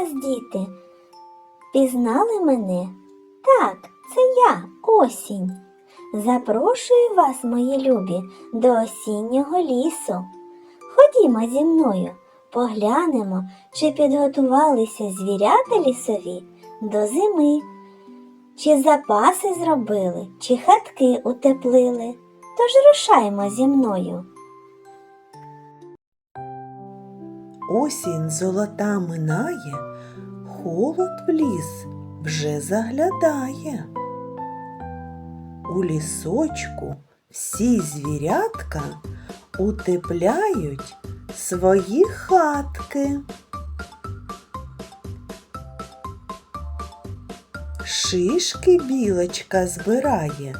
вас, діти. Пізнали мене? Так, це я, осінь. Запрошую вас, мої любі, до осіннього лісу. Ходімо зі мною, поглянемо, чи підготувалися звірята лісові до зими, чи запаси зробили, чи хатки утеплили. Тож рушаймо зі мною. Осінь золота минає, холод в ліс вже заглядає. У лісочку всі звірятка утепляють свої хатки. Шишки білочка збирає,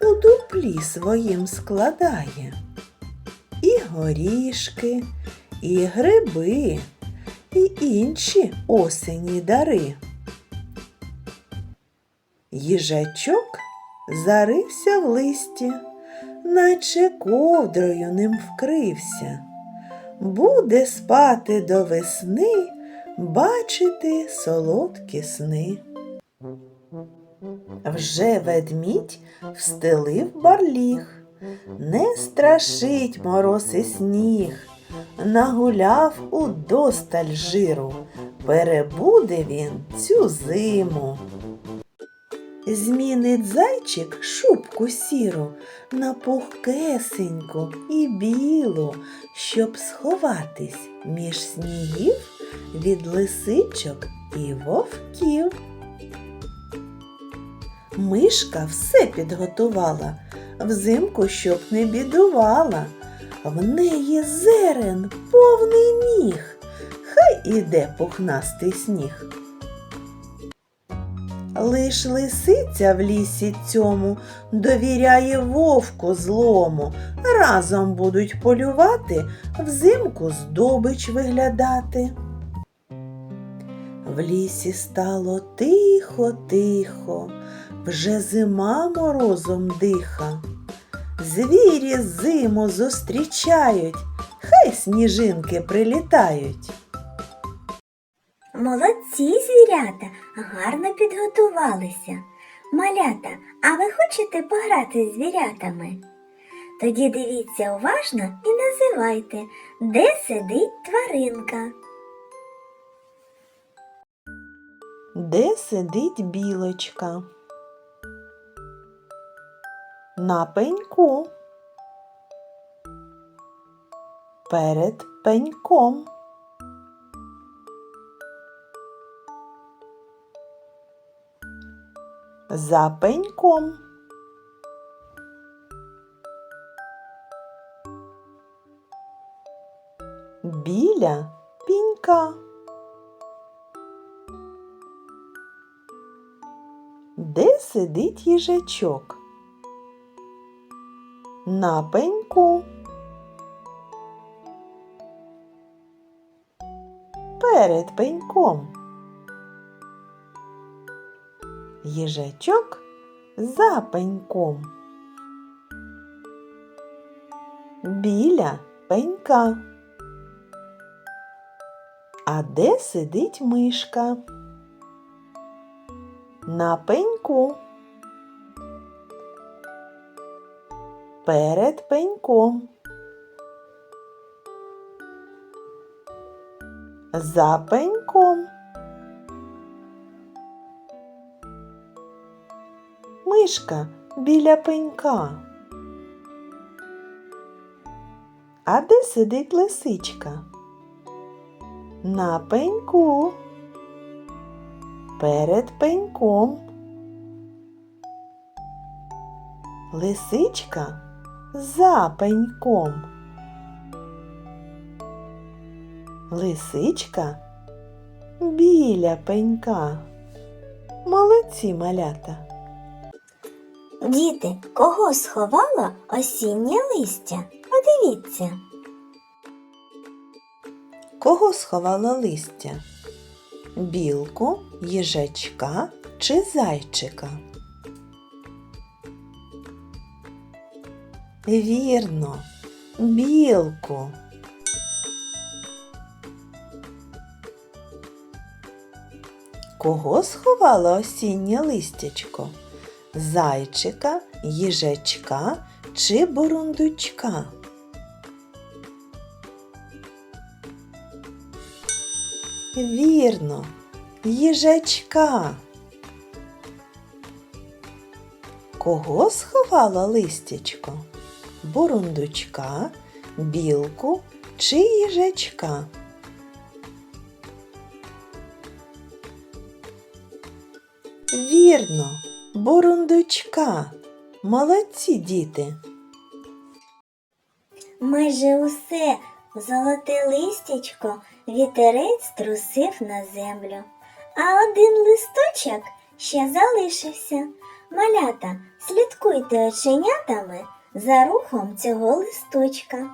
у дуплі своїм складає. І горішки, і гриби, і інші осені дари. Їжачок зарився в листі, наче ковдрою ним вкрився. Буде спати до весни, бачити солодкі сни. Вже ведмідь встелив барліг, не страшить мороз і сніг, нагуляв удосталь жиру, перебуде він цю зиму. Змінить зайчик шубку сіру на пухкесеньку і білу, щоб сховатись між снігів від лисичок і вовків. Мишка все підготувала, взимку щоб не бідувала. В неї зерен повний міг, хай іде пухнастий сніг. Лиш лисиця в лісі цьому довіряє вовку злому. Разом будуть полювати, взимку здобич виглядати. В лісі стало тихо, тихо, вже зима морозом диха. Звірі зиму зустрічають, хай сніжинки прилітають. Молодці звірята, гарно підготувалися. Малята, а ви хочете пограти з звірятами? Тоді дивіться уважно і називайте, де сидить тваринка. Де сидить білочка? На пеньку. Перед пеньком. За пеньком. Біля пінька. Де сидить їжачок? На пеньку. Перед пеньком. Їжачок за пеньком. Біля пенька. А де сидить мишка? На пеньку. Перед пеньком. За пеньком. Мишка біля пенька. А де сидить лисичка? На пеньку. Перед пеньком. Лисичка за пеньком. Лисичка біля пенька. Молодці малята. Діти, кого сховало осіннє листя? Подивіться. Кого сховало листя? Білку, їжачка чи зайчика? Вірно, білку. Кого сховало осіннє листячко? Зайчика, їжачка чи бурундучка? Вірно, їжачка. Кого сховало листячко? Бурундучка, білку чи їжачка? Вірно, бурундучка. Молодці діти. Майже усе золоте листячко вітерець трусив на землю, а один листочок ще залишився. Малята, слідкуйте оченятами за рухом цього листочка.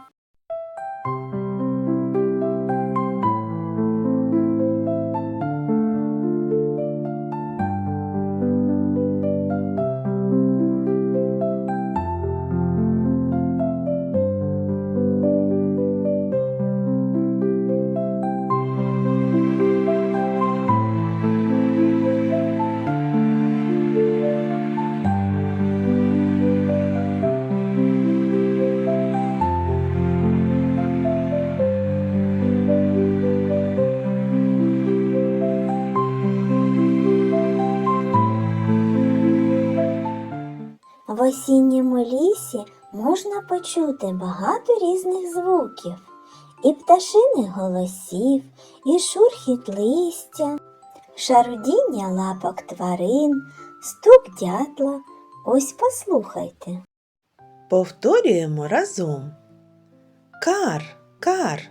Можна почути багато різних звуків, і пташиних голосів, і шурхіт листя, шарудіння лапок тварин, стук дятла. Ось послухайте. Повторюємо разом. Кар, кар.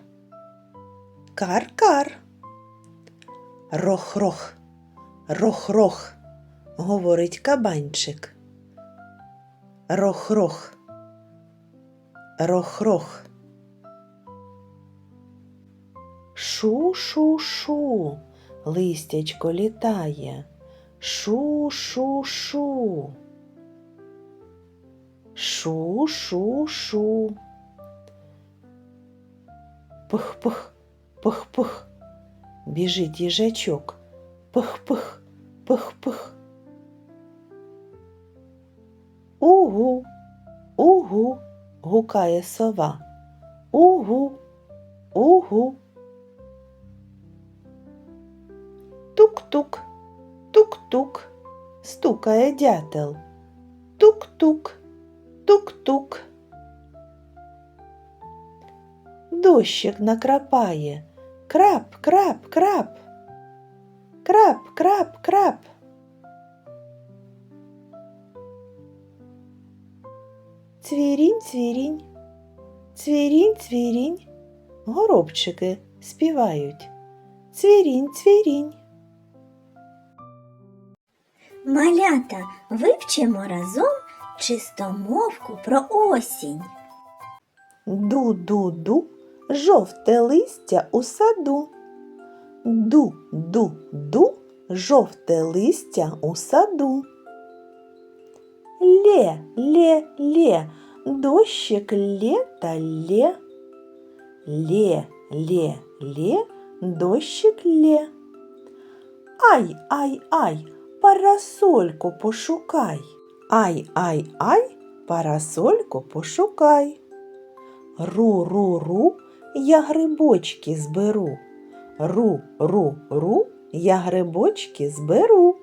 Кар-кар. Рох-рох. Рох-рох, говорить кабанчик. Рох-рох. Рох-рох. Шу-шу-шу. Листячко літає. Шу-шу-шу. Шу-шу-шу. Пих-пих, пих-пих. Біжить їжачок. Пих-пих, пих-пих. Угу, угу, гукає сова. Угу, угу. Тук-тук, тук-тук, стукає дятел. Тук-тук, тук-тук. Дощик накрапає. Крап, крап, крап. Крап, крап, крап. Цвірінь, цвірінь, цвірінь, цвірінь. Горобчики співають. Цвірінь, цвірінь. Малята, вивчимо разом чистомовку про осінь. Ду-ду-ду, жовте листя у саду. Ду-ду-ду, жовте листя у саду. Лє, лє, лє, дощик лє та лє. Лє, лє, дощик лє. Ай, ай, ай, парасольку пошукай. Ай, ай, ай, парасольку пошукай. Ру-ру-ру, я грибочки зберу. Ру-ру-ру, я грибочки зберу.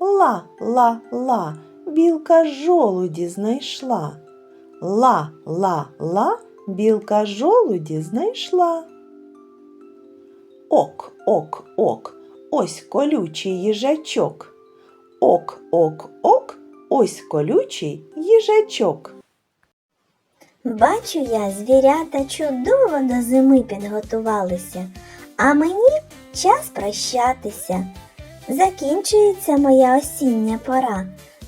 Ла-ла-ла, білка жолуді знайшла. Ла-ла-ла, білка жолуді знайшла. Ок, ок, ок, ось колючий їжачок. Ок, ок, ок, ось колючий їжачок. Бачу я, звірята чудово до зими підготувалися, а мені час прощатися. Закінчується моя осіння пора,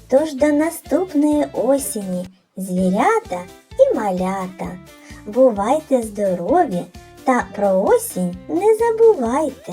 тож до наступної осені звірята і малята. Бувайте здорові та про осінь не забувайте.